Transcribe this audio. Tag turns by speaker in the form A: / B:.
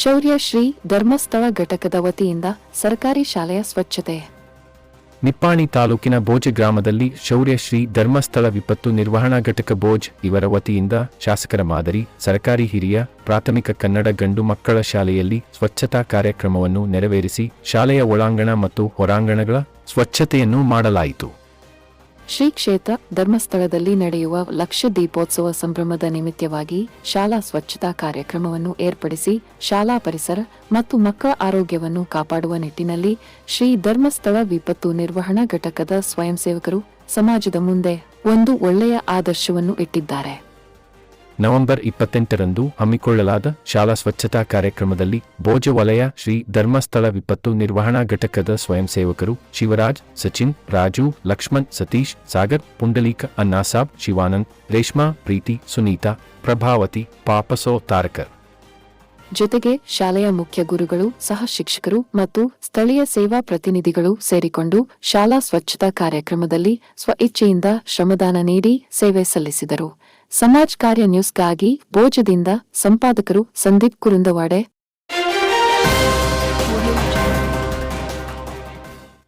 A: ಶೌರ್ಯ ಶ್ರೀ ಧರ್ಮಸ್ಥಳ ಘಟಕದ ವತಿಯಿಂದ ಸರ್ಕಾರಿ ಶಾಲೆಯ ಸ್ವಚ್ಛತೆ.
B: ನಿಪ್ಪಾಣಿ ತಾಲೂಕಿನ ಬೋಜೆ ಗ್ರಾಮದಲ್ಲಿ ಶೌರ್ಯಶ್ರೀ ಧರ್ಮಸ್ಥಳ ವಿಪತ್ತು ನಿರ್ವಹಣಾ ಘಟಕ ಬೋಜ್ ಇವರ ವತಿಯಿಂದ ಶಾಸಕರ ಮಾದರಿ, ಸರ್ಕಾರಿ ಹಿರಿಯ, ಪ್ರಾಥಮಿಕ ಕನ್ನಡ ಗಂಡು ಮಕ್ಕಳ ಶಾಲೆಯಲ್ಲಿ ಸ್ವಚ್ಛತಾ ಕಾರ್ಯಕ್ರಮವನ್ನು ನೆರವೇರಿಸಿ ಶಾಲೆಯ ಒಳಾಂಗಣ ಮತ್ತು ಹೊರಾಂಗಣಗಳ ಸ್ವಚ್ಛತೆಯನ್ನು ಮಾಡಲಾಯಿತು.
A: ಶ್ರೀ ಕ್ಷೇತ್ರ ಧರ್ಮಸ್ಥಳದಲ್ಲಿ ನಡೆಯುವ ಲಕ್ಷ ದೀಪೋತ್ಸವ ಸಂಭ್ರಮದ ನಿಮಿತ್ತವಾಗಿ ಶಾಲಾ ಸ್ವಚ್ಛತಾ ಕಾರ್ಯಕ್ರಮವನ್ನು ಏರ್ಪಡಿಸಿ ಶಾಲಾ ಪರಿಸರ ಮತ್ತು ಮಕ್ಕಳ ಆರೋಗ್ಯವನ್ನು ಕಾಪಾಡುವ ನಿಟ್ಟಿನಲ್ಲಿ ಶ್ರೀ ಧರ್ಮಸ್ಥಳ ವಿಪತ್ತು ನಿರ್ವಹಣಾ ಘಟಕದ ಸ್ವಯಂ ಸೇವಕರು ಸಮಾಜದ ಮುಂದೆ ಒಂದು ಒಳ್ಳೆಯ ಆದರ್ಶವನ್ನು ಇಟ್ಟಿದ್ದಾರೆ.
B: ನವೆಂಬರ್ ಇಪ್ಪತ್ತೆಂಟರಂದು ಹಮ್ಮಿಕೊಳ್ಳಲಾದ ಶಾಲಾ ಸ್ವಚ್ಛತಾ ಕಾರ್ಯಕ್ರಮದಲ್ಲಿ ಭೋಜ ವಲಯ ಶ್ರೀ ಧರ್ಮಸ್ಥಳ ವಿಪತ್ತು ನಿರ್ವಹಣಾ ಘಟಕದ ಸ್ವಯಂ ಸೇವಕರು ಶಿವರಾಜ್, ಸಚಿನ್, ರಾಜು, ಲಕ್ಷ್ಮಣ್, ಸತೀಶ್, ಸಾಗರ್, ಪುಂಡಲೀಕ ಅನ್ನಾಸಾಬ್ ಶಿವಾನಂದ್, ರೇಷ್ಮಾ, ಪ್ರೀತಿ, ಸುನೀತಾ, ಪ್ರಭಾವತಿ, ಪಾಪಸೋ ತಾರಕರ್.
A: ಜೊತೆಗೆ ಶಾಲೆಯ ಮುಖ್ಯ ಗುರುಗಳು, ಸಹ ಶಿಕ್ಷಕರು ಮತ್ತು ಸ್ಥಳೀಯ ಸೇವಾ ಪ್ರತಿನಿಧಿಗಳು ಸೇರಿಕೊಂಡು ಶಾಲಾ ಸ್ವಚ್ಛತಾ ಕಾರ್ಯಕ್ರಮದಲ್ಲಿ ಸ್ವಇಚ್ಛೆಯಿಂದ ಶ್ರಮದಾನ ನೀಡಿ ಸೇವೆ ಸಲ್ಲಿಸಿದರು. ಸಮಾಜ್ ಕಾರ್ಯ ನ್ಯೂಸ್ಗಾಗಿ ಭೋಜದಿಂದ ಸಂಪಾದಕರು ಸಂದೀಪ್ ಕುರುಂದವಾಡೆ.